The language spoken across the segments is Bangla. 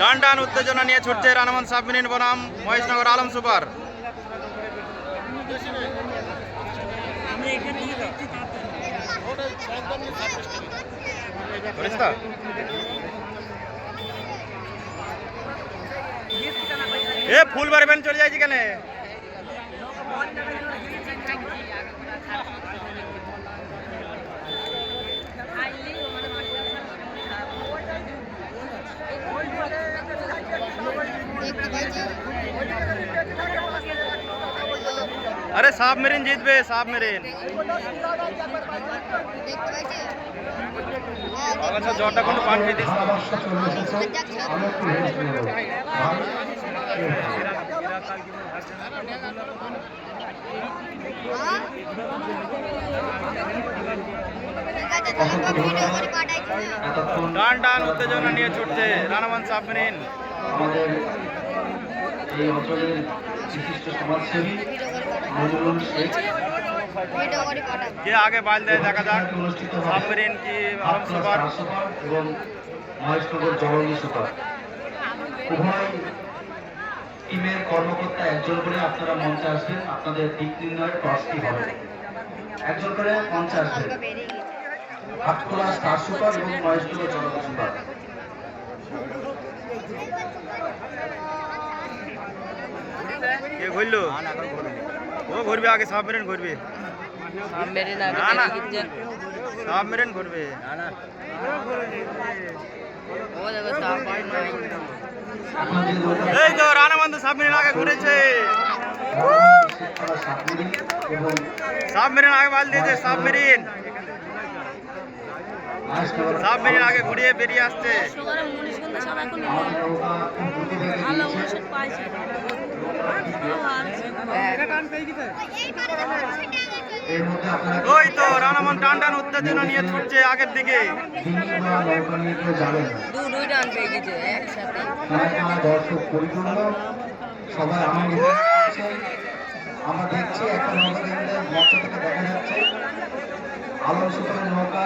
টান টান উত্তেজনা নিয়ে ছুটছে রানামান সাবমেরিন বনাম, মহেশনগর আলম সুপার? এ ফুল বাড়বেন চলে যাইছি কেন আরে সাবমেরিন জিতবে সাবমেরিন আচ্ছা জলটা কোনো পান খেয়ে দিস টান টান উত্তেজনা নিয়ে ছুটছে রানামান সাবমেরিন আমাদের এই অঞ্চলের বিশিষ্ট সমাজসেবী কে আগে বাল দেয় দেখা যাক। সাবমেরিন কি সুপার সুপার এবং মহেশনগর জগন্নী সুপার। উভয় টিমের কর্মকর্তা একজন করে আপনারা মঞ্চে আসবেন। আপনাদের দিক নির্ণয় টসটি হবে। একজন করে মঞ্চে আসবেন। হাটখোলা স্টার সুপার এবং মহেশনগর জগন্নী সুপার। কে ঘুরলো? ও ঘুরবে আগে সাবমেরিন ঘুরবে না না সাবমেরিন ঘুরবে আপনাদের এই তো রানামান তো সাবমেরিন আগে ঘুরেছে। সাবমেরিন আগে বাল দিয়েছে সাবমেরিন সাবমেরিন আগে ঘুরিয়ে বেরিয়ে আসছে। মধ্যে ওই তো রানামান টান টান উত্তেজনা নিয়ে ছুটছে আগের দিকে। ডিঙি বা নৌকা নিয়ে কেউ যাবেন না দুই টান পেয়ে গেছে একসাথে। দর্শক পরিপূর্ণ সবাই আমরা দেখছি একটা নৌকা মঞ্চ থেকে দেখা যাচ্ছে আলম সুপারের নৌকা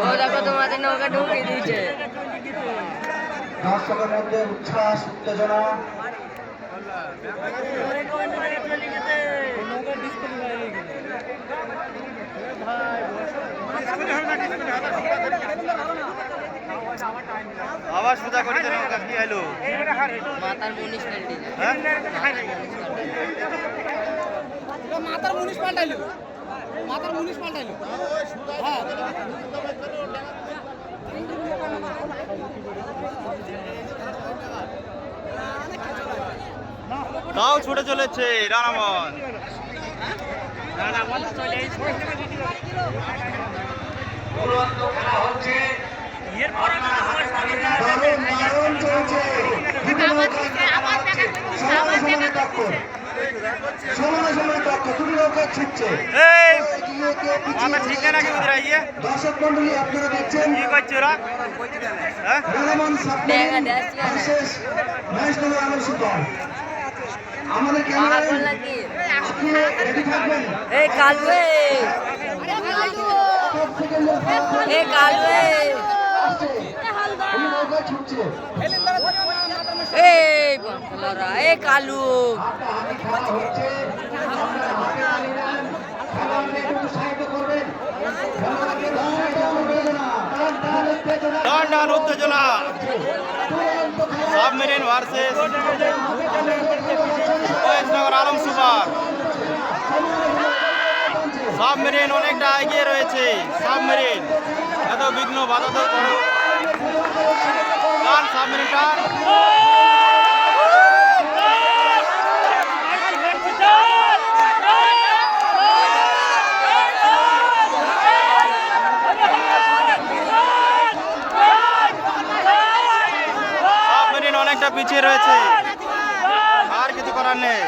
ও দেখো তোমাদের নৌকা ঢুকিয়ে দিয়েছে দর্শকের মধ্যে উচ্ছ্বাস উত্তেজনা আবার করেছে নৌকা কি হলো মাথার মিউনিসিপ্যালিটি হ্যাঁ? মাথার মুনিশ পাল্টাইলো। মাথার মুনিশ পাল্টাইলো। হ্যাঁ। তাও ছুটে চলেছে রানামন চলছে দুটো নৌকা ছুটছে। এই দর্শক মন্ডলী আপনারা দেখছেন? কি করছে ওরা? রালামান সাবমেরিন দেখা যাচ্ছে না। বিশেষ মহেশনগর আলম সুপার আমাদের পাগল ক্যামেরায় নাকি আপনি রেডি থাকবেন এই কালু এ সব সেকেন্ডের ফাঁক এ কালু এ আসছে এই নৌকা ছুটছে এই বাংলারা এ কালু হাতে হাতে খেলা হচ্ছে আমাদের হাতে আনি নেন খেলোয়াড়কে একটু সাহায্য করবেন খেলোয়াড়কে টান টান উত্তেজনা টান টান উত্তেজনা টান টান উত্তেজনা তুরন্ত খেলা submarine versus Maheshnagar Alam super submarine অনেকটা এগিয়ে রয়েছে। সাবমেরিন এত বিঘ্ন বাধা তো করো সাবমেরিন টান অনেকটা পিছিয়ে রয়েছে। আর কিছু করার নেই।